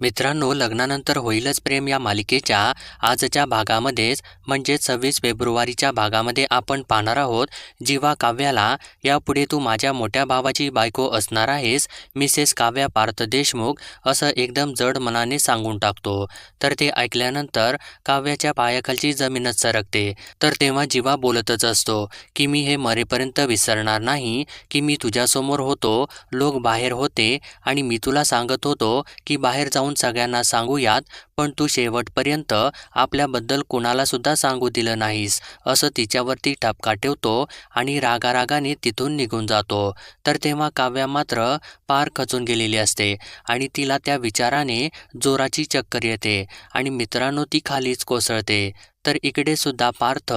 मित्रांनो लग्नानंतर होईलच प्रेम या मालिकेच्या आजच्या भागामध्येच. म्हणजेच सव्वीस फेब्रुवारीच्या भागामध्ये आपण पाहणार आहोत जीवा काव्याला यापुढे तू माझ्या मोठ्या भावाची बायको असणार आहेस मिसेस काव्या पार्थ देशमुख असं एकदम जड मनाने सांगून टाकतो. तर ते ऐकल्यानंतर काव्याच्या पायाखालची जमीनच सरकते. तर तेव्हा जीवा बोलतच असतो की मी हे मरेपर्यंत विसरणार नाही की मी तुझ्यासमोर होतो लोक बाहेर होते आणि मी तुला सांगत होतो की बाहेर जाऊन सगळ्यांना सांगूयात पण तू शेवटपर्यंत आपल्याबद्दल कुणालासुद्धा सांगू दिलं नाहीस. असं तिच्यावरती ठपका ठेवतो आणि रागारागाने तिथून निघून जातो. तर तेव्हा काव्या मात्र पार खचून गेलेली असते आणि तिला त्या विचाराने जोराची चक्कर येते आणि मित्रांनो ती खालीच कोसळते. तर इकडे सुद्धा पार्थ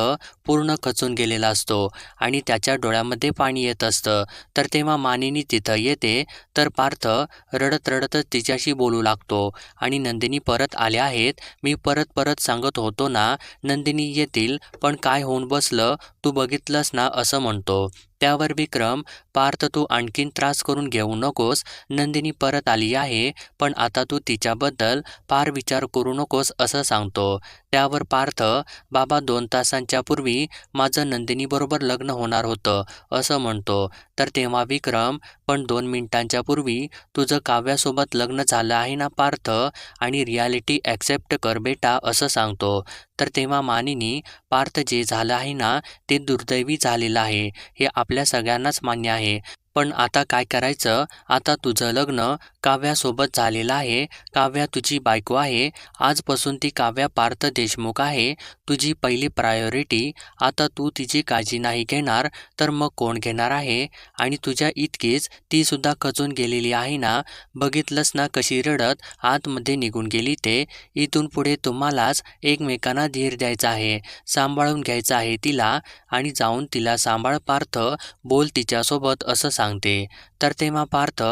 पूर्ण खचून गेलेला असतो आणि त्याच्या डोळ्यामध्ये पाणी येत असतं. तर तेव्हा मानिनी तिथं येते. तर पार्थ रडत रडतच तिच्याशी बोलू लागतो आणि नंदिनी परत आल्या आहेत. मी परत परत सांगत होतो ना नंदिनी येतील पण काय होऊन बसलं तू बघितलंस ना असं म्हणतो. त्यावर विक्रम पार्थ तू आणखीन त्रास करून घेऊ नकोस. नंदिनी परत आली आहे पण आता तू तिच्याबद्दल फार विचार करू नकोस असं सांगतो. त्यावर पार्थ बाबा दोन तासांच्या पूर्वी माझं नंदिनीबरोबर लग्न होणार होतं असं म्हणतो. तर तेव्हा विक्रम पण दोन मिनिटांच्या पूर्वी तुझं काव्यासोबत लग्न झालं आहे ना पार्थ? आणि रियालिटी ॲक्सेप्ट कर बेटा असं सांगतो. तर तेव्हा मानिनी पार्थ जे झालं आहे ना ते दुर्दैवी झालेलं आहे. हे आपल्या सगळ्यांनाच मान्य आहे. पण आता काय करायचं? आता तुझं लग्न काव्यासोबत झालेलं आहे. काव्या तुझी बायको आहे. आजपासून ती काव्या पार्थ देशमुख आहे. तुझी पहिली प्रायोरिटी आता तू तिची काळजी नाही घेणार तर मग कोण घेणार आहे? आणि तुझ्या इतकीच तीसुद्धा खचून गेलेली आहे ना? बघितलंच ना कशी रडत? आतमध्ये निघून गेली ते. इथून पुढे तुम्हालाच एकमेकांना धीर द्यायचा आहे. सांभाळून घ्यायचं आहे तिला. आणि जाऊन तिला सांभाळ पार्थ. बोल तिच्यासोबत असं सांगते तर तेव्हा पार्थ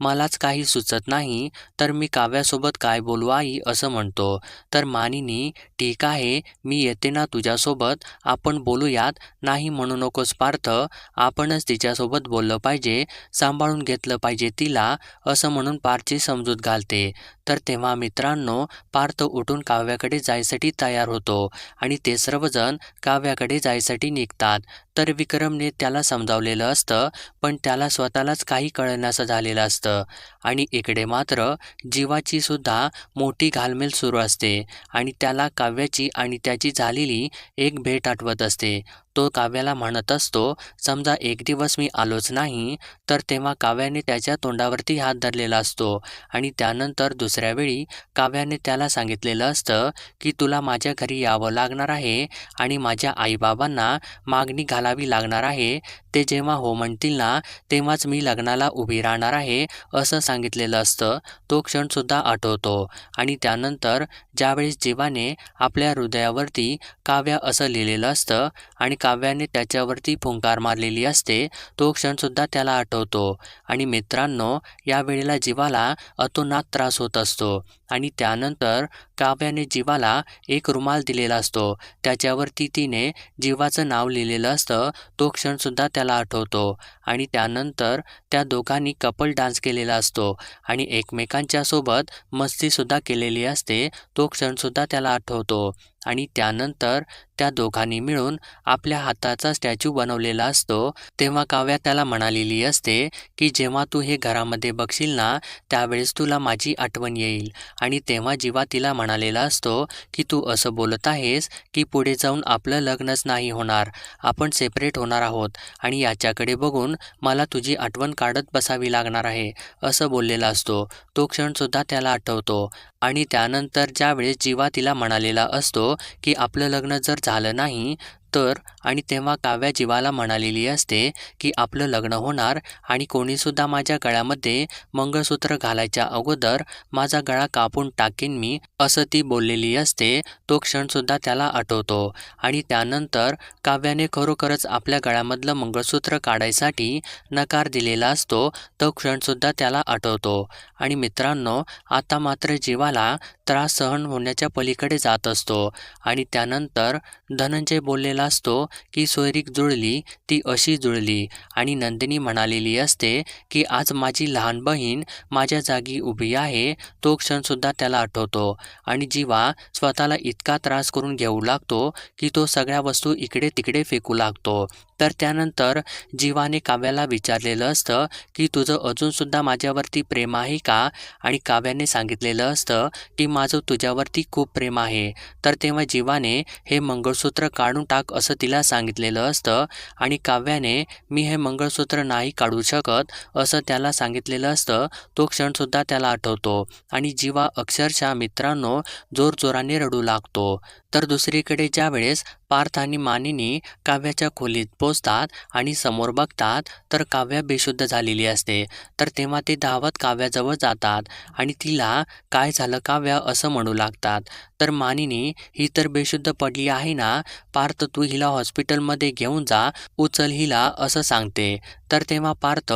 मलाच काही सुचत नाही तर मी काव्यासोबत काय बोलू आई असं म्हणतो. तर मानिनी ठीक आहे मी येते ना तुझ्यासोबत आपण बोलूयात नाही म्हणू नकोस पार्थ आपणच तिच्यासोबत बोललं पाहिजे सांभाळून घेतलं पाहिजे तिला असं म्हणून पार्थची समजूत घालते. तर तेव्हा मित्रांनो पार्थ उठून काव्याकडे जायसाठी तयार होतो आणि ते सर्वजण काव्याकडे जायसाठी निघतात. तर विक्रमने त्याला समजावलेलं असतं पण त्याला स्वतःलाच काही कळण्याचं झालेलं असतं. आणि इकडे मात्र जीवाची सुद्धा मोठी घालमेल सुरू असते आणि त्याला काव्याची आणि त्याची झालेली एक भेट आठवत असते. तो काव्याला म्हणत असतो समजा एक दिवस मी आलोच नाही तर तेव्हा काव्याने त्याच्या तोंडावरती हात धरलेला असतो आणि त्यानंतर दुसऱ्या वेळी काव्याने त्याला सांगितलेलं असतं की तुला माझ्या घरी यावं लागणार आहे आणि माझ्या आईबाबांना मागणी घालावी लागणार आहे. ते जेव्हा हो म्हणतील ना तेव्हाच मी लग्नाला उभी राहणार आहे असं सांगितलेलं असतं. तो क्षणसुद्धा आठवतो आणि त्यानंतर ज्यावेळेस जीवाने आपल्या हृदयावरती काव्या असं लिहिलेलं असतं आणि काव्याने त्याच्यावरती फुंकार मारलेली असते तो क्षणसुद्धा त्याला आठवतो. आणि मित्रांनो यावेळेला जीवाला अतोनात त्रास होत असतो आणि त्यानंतर काव्याने जीवाला एक रुमाल दिलेला असतो. त्याच्यावरती तिने जीवाचं नाव लिहिलेलं असतं तो क्षणसुद्धा त्याला आठवतो. आणि त्यानंतर त्या दोघांनी कपल डान्स केलेला असतो आणि एकमेकांच्या सोबत मस्तीसुद्धा केलेली असते तो क्षणसुद्धा त्याला आठवतो. आणि त्यानंतर त्या दोघांनी मिळून आपल्या हाताचा स्टॅच्यू बनवलेला असतो. तेव्हा काव्या त्याला म्हणालेली असते की जेव्हा तू हे घरामध्ये बघशील ना त्यावेळेस तुला माझी आठवण येईल. आणि तेव्हा जीवा तिला म्हणालेला असतो की तू असं बोलत आहेस की पुढे जाऊन आपलं लग्नच नाही होणार. आपण सेपरेट होणार आहोत आणि याच्याकडे बघून मला तुझी आठवण काढत बसावी लागणार आहे असं बोललेला असतो. तो क्षणसुद्धा त्याला आठवतो. आणि त्यानंतर ज्यावेळेस जीवा तिला म्हणालेला असतो की आपलं लग्न जर झालं नाही तर आणि तेव्हा काव्या जीवाला म्हणालेली असते की आपलं लग्न होणार आणि कोणीसुद्धा माझ्या गळ्यामध्ये मंगळसूत्र घालायच्या अगोदर माझा गळा कापून टाकेन मी असं ती बोललेली असते. तो क्षणसुद्धा त्याला आठवतो. आणि त्यानंतर काव्याने खरोखरच आपल्या गळ्यामधलं मंगळसूत्र काढायसाठी नकार दिलेला असतो तो क्षणसुद्धा त्याला आठवतो. आणि मित्रांनो आता मात्र जीवाला त्रास सहन होण्याच्या पलीकडे जात असतो. आणि त्यानंतर धनंजय बोललेला असतो की सोयरीक जुळली ती अशी जुळली. आणि नंदिनी म्हणालेली असते की आज माझी लहान बहीण माझ्या जागी उभी आहे तो क्षणसुद्धा त्याला आठवतो. आणि जीवा स्वतःला इतका त्रास करून घेऊ लागतो की तो सगळ्या वस्तू इकडे तिकडे फेकू लागतो. तर त्यानंतर जीवाने काव्याला विचारलेलं असतं की तुझं अजूनसुद्धा माझ्यावरती प्रेम आहे का? आणि काव्याने सांगितलेलं असतं की माझं तुझ्यावरती खूप प्रेम आहे. तर तेव्हा जीवाने हे मंगळसूत्र काढून टाक असं तिला सांगितलेलं असतं आणि काव्याने मी हे मंगळसूत्र नाही काढू शकत असं त्याला सांगितलेलं असतं. तो क्षणसुद्धा त्याला आठवतो आणि जीवा अक्षरशः मित्रांनो जोरजोराने रडू लागतो. तर दुसरीकडे ज्यावेळेस पार्थ आणि मानिनी काव्याच्या खोलीत पोचतात आणि समोर बघतात तर काव्या बेशुद्ध झालेली असते. तर तेव्हा ते धावत काव्याजवळ जातात आणि तिला काय झालं काव्या असं म्हणू लागतात. तर मानिनी ही तर बेशुद्ध पडली आहे ना पार्थ तू हिला हॉस्पिटलमध्ये घेऊन जा उचल हिला असं सांगते. तर तेव्हा पार्थ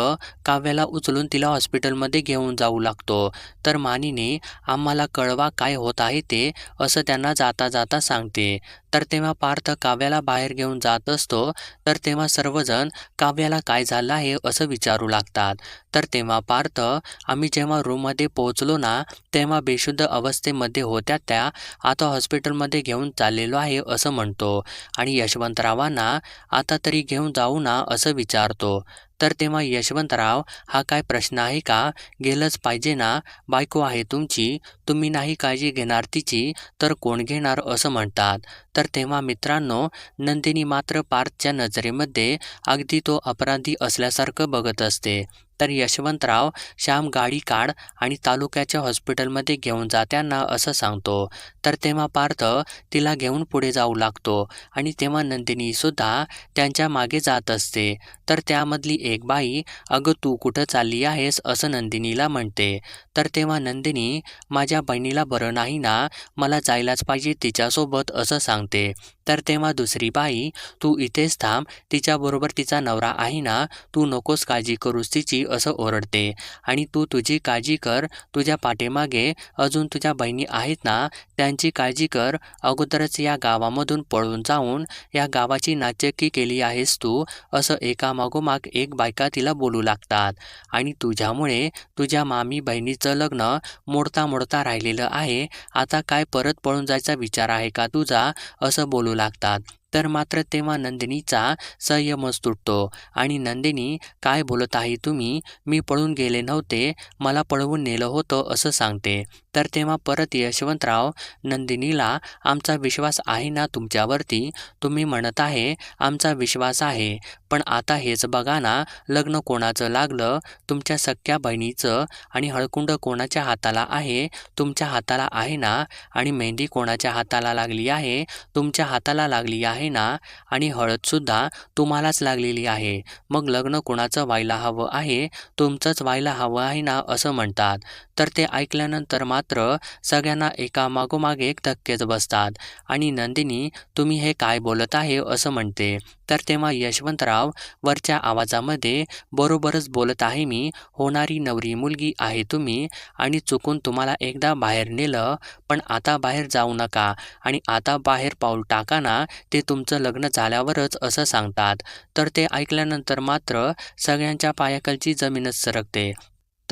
काव्याला उचलून तिला हॉस्पिटलमध्ये घेऊन जाऊ लागतो. तर मानिनी आम्हाला कळवा काय होत आहे ते असं त्यांना जाता जाता सांगते. तर तेव्हा पार्थ काव्याला बाहेर घेऊन जात असतो. तर तेव्हा सर्वजण काव्याला काय झालं आहे? असं विचारू लागतात. तर तेव्हा पार्थ आम्ही जेव्हा रूममध्ये पोहोचलो ना तेव्हा बेशुद्ध अवस्थेमध्ये होत्या त्या. आता हॉस्पिटलमध्ये घेऊन चाललेलो आहे असं म्हणतो. आणि यशवंतरावांना आता तरी घेऊन जाऊ ना असं विचारतो. तर तेव्हा यशवंतराव हा काय प्रश्न आहे का? गेलंच पाहिजे ना? बायको आहे तुमची. तुम्ही नाही काळजी घेणार तिची तर कोण घेणार? असं म्हणतात. तर तेव्हा मित्रांनो नंदिनी मात्र पार्थच्या नजरेमध्ये अगदी तो अपराधी असल्यासारखं बघत असते. तर यशवंतराव श्याम गाडी काढ आणि तालुक्याच्या हॉस्पिटलमध्ये घेऊन जा त्यांना असं सांगतो. तर तेव्हा पार्थ तिला घेऊन पुढे जाऊ लागतो आणि तेव्हा नंदिनीसुद्धा त्यांच्या मागे जात असते. तर त्यामधली एक बाई अगं तू कुठं चालली आहेस? असं नंदिनीला म्हणते. तर तेव्हा नंदिनी माझ्या बहिणीला बरं नाही ना मला जायलाच पाहिजे तिच्यासोबत असं सांगते. तर तेव्हा दुसरी बाई तू इथेच थांब तिच्याबरोबर तिचा नवरा आहे ना तू नकोस काळजी करूस तिची असं ओरडते. आणि तू तुझी काळजी कर तुझ्या पाठीमागे अजून तुझ्या बहिणी आहेत ना त्यांची काळजी कर अगोदरच या गावामधून पळून जाऊन या गावाची नाचक्की केली आहेस तू असं एकामागोमाग एक बायका तिला बोलू लागतात. आणि तुझ्यामुळे तुझ्या मामी बहिणीचं लग्न मोडता मोडता राहिलेलं आहे आता काय परत पळून जायचा विचार आहे का तुझा? असं बोलू लागतात. तर मात्र तेव्हा नंदिनीचा संयमच तुटतो. आणि नंदिनी काय बोलत आहे तुम्ही? मी पळून गेले नव्हते. मला पळवून नेलं होतं असं सांगते. तर तेव्हा परत यशवंतराव नंदिनीला आमचा विश्वास आहे ना तुमच्यावरती? तुम्ही म्हणत आहे आमचा विश्वास आहे. पण आता हेच बघा ना लग्न कोणाचं लागलं? तुमच्या सख्या बहिणीचं आणि हळकुंड कोणाच्या हाताला आहे? तुमच्या हाताला आहे ना? आणि मेहंदी कोणाच्या हाताला लागली आहे? तुमच्या हाताला लागली आहे ना? आणि हळदसुद्धा तुम्हालाच लागलेली आहे. मग लग्न कोणाचं व्हायला हवं आहे? तुमचंच व्हायला हवं आहे ना? असं म्हणतात. तर ते ऐकल्यानंतर मात्र मात्र सगळ्यांना एका मागोमाग एक धक्केच बसतात. आणि नंदिनी तुम्ही हे काय बोलत आहे? असं म्हणते. तर तेव्हा यशवंतराव वरच्या आवाजामध्ये बरोबरच बोलत आहे मी. होणारी नवरी मुलगी आहे तुम्ही आणि चुकून तुम्हाला एकदा बाहेर नेलं पण आता बाहेर जाऊ नका. आणि आता बाहेर पाऊल टाका ना ते तुमचं लग्न झाल्यावरच असं सांगतात. तर ते ऐकल्यानंतर मात्र सगळ्यांच्या पायाखालची जमीनच सरकते.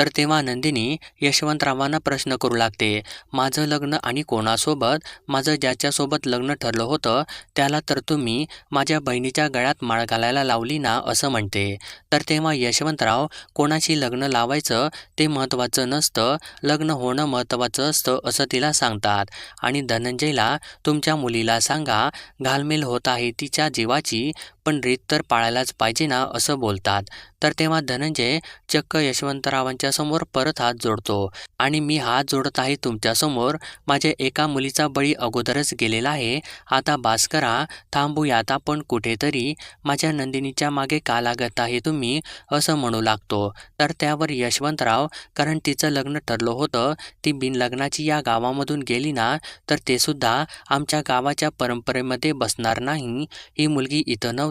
तर तेव्हा नंदिनी यशवंतरावांना प्रश्न करू लागते माझं लग्न आणि कोणासोबत? माझं ज्याच्यासोबत लग्न ठरलं होतं त्याला तर तुम्ही माझ्या बहिणीच्या गळ्यात माळ घालायला लावली ना? असं म्हणते. तर तेव्हा यशवंतराव कोणाशी लग्न लावायचं ते महत्त्वाचं नसतं लग्न होणं महत्त्वाचं असतं असं तिला सांगतात. आणि धनंजयला तुमच्या मुलीला सांगा घालमेल होत आहे तिच्या जीवाची पण रीत तर पाळायलाच पाहिजे ना असं बोलतात. तर तेव्हा धनंजय चक्क यशवंतरावांच्या समोर परत हात जोडतो. आणि मी हात जोडत आहे तुमच्यासमोर माझ्या एका मुलीचा बळी अगोदरच गेलेला आहे. आता बास करा. थांबूयात आपण कुठेतरी. माझ्या नंदिनीच्या मागे का लागत आहे तुम्ही? असं म्हणू लागतो. तर त्यावर यशवंतराव कारण तिचं लग्न ठरलं होतं ती बिनलग्नाची या गावामधून गेली ना तर ते सुद्धा आमच्या गावाच्या परंपरेमध्ये बसणार नाही. ही मुलगी इथं नव्हती.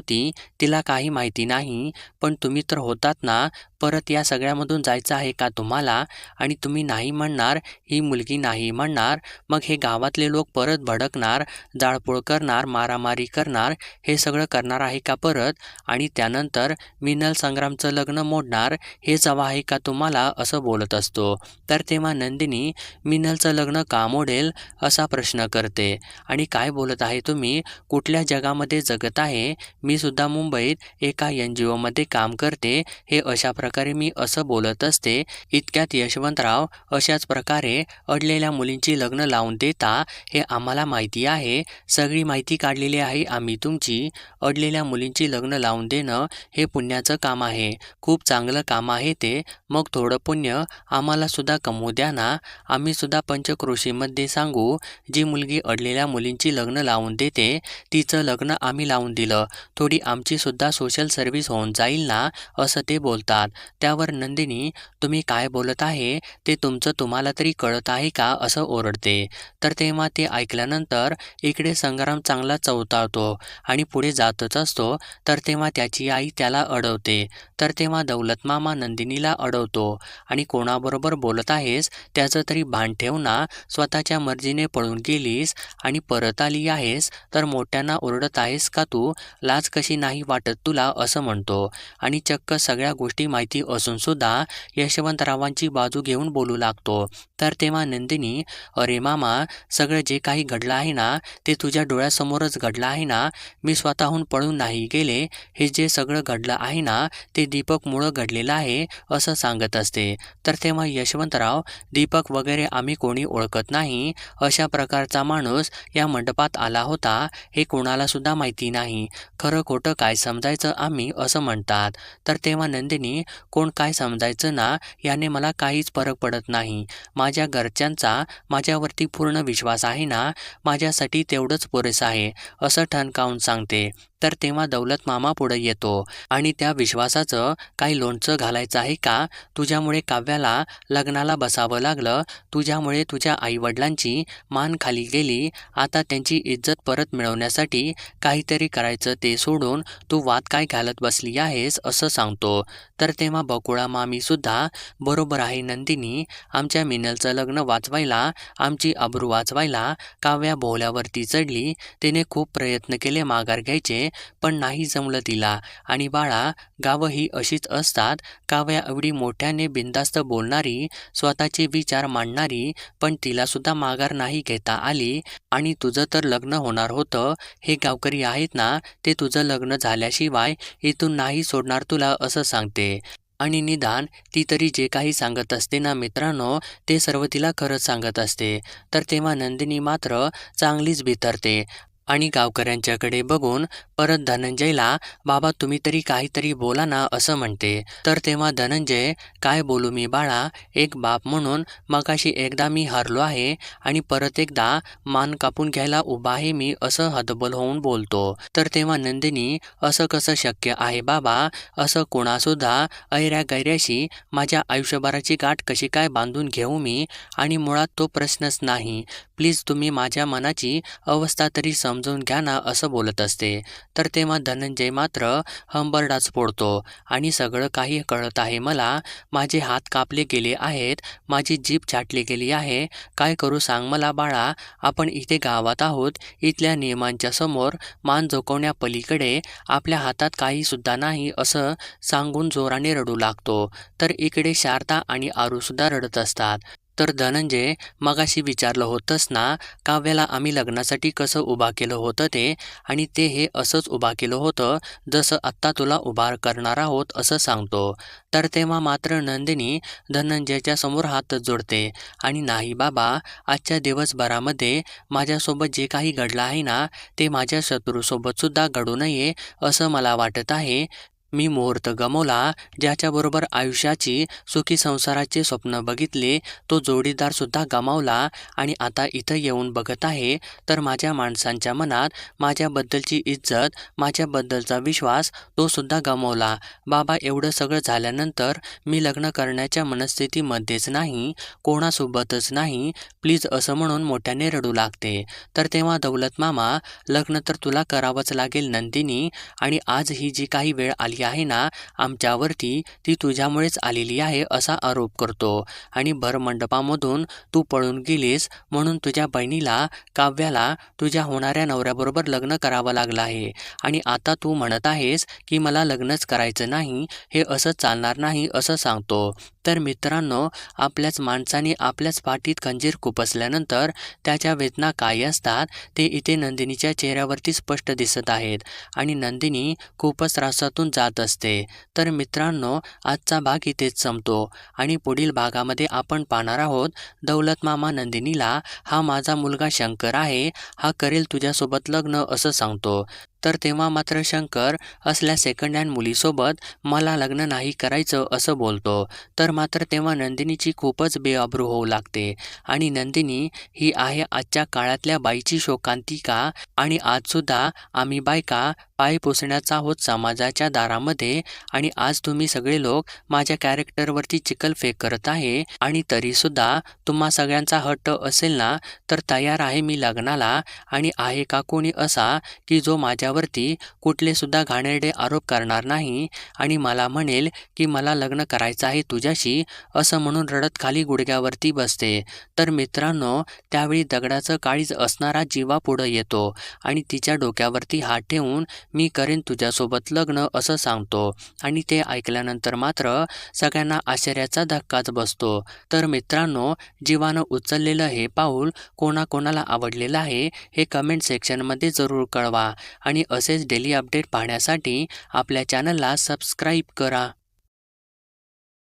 तिला काही माहिती नाही पण तुम्ही तर होतात ना परत या सगळ्यामधून जायचं आहे का तुम्हाला? आणि तुम्ही नाही म्हणणार ही मुलगी नाही म्हणणार मग हे गावातले लोक परत भडकणार जाळपोळ करणार मारामारी करणार हे सगळं करणार आहे का परत? आणि त्यानंतर मिनल संग्रामचं लग्न मोडणार हेच हवं आहे का तुम्हाला? असं बोलत असतो. तर तेव्हा नंदिनी मिनलचं लग्न का मोडेल? असा प्रश्न करते. आणि काय बोलत आहे तुम्ही? कुठल्या जगामध्ये जगत आहे? मी सुद्धा मुंबईत एका एन जी ओमध्ये काम करते हे अशा प्रकारे मी असं बोलत असते इतक्यात यशवंतराव अशाच प्रकारे अडलेल्या मुलींची लग्न लावून देता हे आम्हाला माहिती आहे. सगळी माहिती काढलेली आहे आम्ही तुमची. अडलेल्या मुलींची लग्न लावून देणं हे पुण्याचं काम आहे. खूप चांगलं काम आहे ते. मग थोडं पुण्य आम्हाला सुद्धा कमवू द्या ना. आम्ही सुद्धा पंचक्रोशीमध्ये सांगू जी मुलगी अडलेल्या मुलींची लग्न लावून देते तिचं लग्न आम्ही लावून दिलं. थोडी आमची सुद्धा सोशल सर्व्हिस होऊन जाईल ना असं ते बोलतात. त्यावर नंदिनी तुम्ही काय बोलत आहे? ते तुमचं तुम्हाला तरी कळत आहे का? असं ओरडते. तर तेव्हा ते ऐकल्यानंतर इकडे संग्राम चांगला चवताळतो आणि पुढे जातच असतो. तर तेव्हा त्याची आई त्याला अडवते. तर तेव्हा दौलत मामा नंदिनीला अडवतो. आणि कोणाबरोबर बोलत आहेस? त्याचं तरी भान ठेव ना. स्वतःच्या मर्जीने पळून गेलीस आणि परत आली आहेस. तर मोठ्यांना ओरडत आहेस का तू? लाज कशी नाही वाटत तुला? असं म्हणतो. आणि चक्क सगळ्या गोष्टी माहिती असूनसुद्धा यशवंतरावांची बाजू घेऊन बोलू लागतो. तर तेव्हा नंदिनी अरे मामा सगळं जे काही घडलं आहे ना ते तुझ्या डोळ्यासमोरच घडलं आहे ना? मी स्वतःहून पळून नाही गेले. हे जे सगळं घडलं आहे ना ते दीपकमुळं घडलेलं आहे असं सांगत असते. तर तेव्हा यशवंतराव दीपक वगैरे आम्ही कोणी ओळखत नाही. अशा प्रकारचा माणूस या मंडपात आला होता. हे कोणालासुद्धा माहिती नाही. खरं खोटं काय समजायचं आम्ही असं म्हणतात. तर तेव्हा नंदिनी कोण काय समजायचं ना याने मला काहीच फरक पडत नाही. माझ्या घरच्यांचा माझ्यावरती पूर्ण विश्वास आहे ना माझ्यासाठी तेवढंच पुरेसं आहे असं ठणकावून सांगते. तर तेव्हा दौलत मामा पुढे येतो. आणि त्या विश्वासाचं काही लोणचं घालायचं आहे का? तुझ्यामुळे काव्याला लग्नाला बसावं लागलं. तुझ्यामुळे तुझ्या आईवडिलांची मान खाली गेली. आता त्यांची इज्जत परत मिळवण्यासाठी काहीतरी करायचं ते सोडून तू वाद काय घालत बसली आहेस असं सांगतो. तर तेव्हा बकुळा मामीसुद्धा बरोबर आहे नंदिनी. आमच्या मिनलचं लग्न वाचवायला आमची अब्रू वाचवायला काव्या भोवल्यावरती चढली. तिने खूप प्रयत्न केले माघार घ्यायचे. पण नाही जमलं तिला. आणि बाळा गावं ही अशीच असतात. काव्या एवढी मोठ्याने बिंदास्त बोलणारी स्वतःचे विचार मांडणारी पण तिलासुद्धा माघार नाही घेता आली. आणि तुझं तर लग्न होणार होतं. हे गावकरी आहेत ना ते तुझं लग्न झाल्याशिवाय इथून नाही सोडणार तुला असं सांगते. आणि निदान ती तरी जे काही सांगत असते ना मित्रांनो ते सर्व तिला खरंच सांगत असते. तर तेव्हा नंदिनी मात्र चांगलीच बितरते. आणि गावकऱ्यांच्याकडे बघून परत धनंजयला बाबा तुम्ही तरी काहीतरी बोला ना असं म्हणते. तर तेव्हा धनंजय काय बोलू मी बाळा एक बाप म्हणून मगाशी एकदा मी हरलो आहे आणि परत एकदा मान कापून घ्यायला उभा आहे मी असं हतबल होऊन बोलतो. तर तेव्हा नंदिनी असं कसं शक्य आहे बाबा असं कोणासुद्धा ऐऱ्या गैऱ्याशी माझ्या आयुष्यभराची गाठ कशी काय बांधून घेऊ मी? आणि मुळात तो प्रश्नच नाही. प्लीज तुम्ही माझ्या मनाची अवस्था तरी समजून घ्या ना असं बोलत असते. तर तेव्हा धनंजय मात्र हंबरडाच फोडतो आणि सगळं काही कळत आहे मला. माझे हात कापले गेले आहेत माझी जीभ छाटली गेली आहे. काय करू सांग मला बाळा आपण इथे गावात आहोत इथल्या नियमांच्या समोर मान झोकवण्या पलीकडे आपल्या हातात काहीसुद्धा नाही असं सांगून जोराने रडू लागतो. तर इकडे शारदा आणि आरूसुद्धा रडत असतात. तर धनंजय मगाशी विचारलं होतंच ना काव्याला आम्ही लग्नासाठी कसं उभा केलं होतं ते? आणि ते हे असंच उभा केलं होतं जसं आत्ता तुला उभार करणार आहोत असं सांगतो. तर तेव्हा मात्र नंदिनी धनंजयच्या समोर हात जोडते. आणि नाही बाबा आजच्या दिवसभरामध्ये माझ्यासोबत जे काही घडलं आहे ना ते माझ्या शत्रूसोबतसुद्धा घडू नये असं मला वाटत आहे. मी मुहूर्त गमवला ज्याच्याबरोबर आयुष्याची सुखी संसाराचे स्वप्न बघितले तो जोडीदारसुद्धा गमावला आणि आता इथं येऊन बघत आहे तर माझ्या माणसांच्या मनात माझ्याबद्दलची इज्जत माझ्याबद्दलचा विश्वास तो सुद्धा गमावला. बाबा एवढं सगळं झाल्यानंतर मी लग्न करण्याच्या मनस्थितीमध्येच नाही कोणासोबतच नाही प्लीज असं म्हणून मोठ्याने रडू लागते. तर तेव्हा दौलत मामा लग्न तर तुला करावंच लागेल नंदिनी आणि आज ही जी काही वेळ आली आलेली आहे ना आमच्यावरती ती तुझ्यामुळेच आलेली आहे असा आरोप करतो. आणि भरमंडपामधून तू पळून गेलीस म्हणून तुझ्या बहिणीला काव्याला तुझ्या होणाऱ्या नवऱ्याबरोबर लग्न करावं लागलं आहे. आणि आता तू म्हणत आहेस की मला लग्नच करायचं नाही हे असं चालणार नाही असं सांगतो. तर मित्रांनो आपल्याच माणसाने आपल्याच पाठीत खंजीर खुपसल्यानंतर त्याच्या वेदना काय असतात ते इथे नंदिनीच्या चेहऱ्यावरती स्पष्ट दिसत आहेत आणि नंदिनी खूपच त्रासातून जात असते. तर मित्रांनो आजचा भाग इथेच संपतो आणि पुढील भागामध्ये आपण पाहणार आहोत दौलत मामा नंदिनीला हा माझा मुलगा शंकर आहे हा करेल तुझ्यासोबत लग्न असं सांगतो. तर तेव्हा मात्र शंकर असल्या सेकंड हँड मुलीसोबत मला लग्न नाही करायचं असं बोलतो. तर मात्र तेव्हा नंदिनीची खूपच बेअब्रू होऊ लागते. आणि नंदिनी ही आहे आजच्या काळातल्या बाईची शोकांतिका आणि आजसुद्धा आम्ही बायका पाय पुसण्याचा आहोत समाजाच्या दारामध्ये आणि आज तुम्ही सगळे लोक माझ्या कॅरेक्टरवरती चिखलफेक करत आहे आणि तरीसुद्धा तुम्हा सगळ्यांचा हट्ट असेल ना तर तयार आहे मी लग्नाला आणि आहे का कोणी असा की जो माझ्या माझ्यावरती कुठलेसुद्धा घाणेरडे आरोप करणार नाही. आणि मला म्हणेल की मला लग्न करायचं आहे तुझ्याशी असं म्हणून रडत खाली गुडघ्यावरती बसते. तर मित्रांनो त्यावेळी दगडाचं काळीज असणारा जीवा पुढं येतो आणि तिच्या डोक्यावरती हात ठेवून मी करेन तुझ्यासोबत लग्न असं सांगतो. आणि ते ऐकल्यानंतर मात्र सगळ्यांना आश्चर्याचा धक्काच बसतो. तर मित्रांनो जीवानं उचललेलं हे पाऊल कोणाकोणाला आवडलेलं आहे हे कमेंट सेक्शनमध्ये जरूर कळवा. आणि आणि असेच डेली अपडेट पाहण्यासाठी आपल्या चॅनलला सबस्क्राईब करा.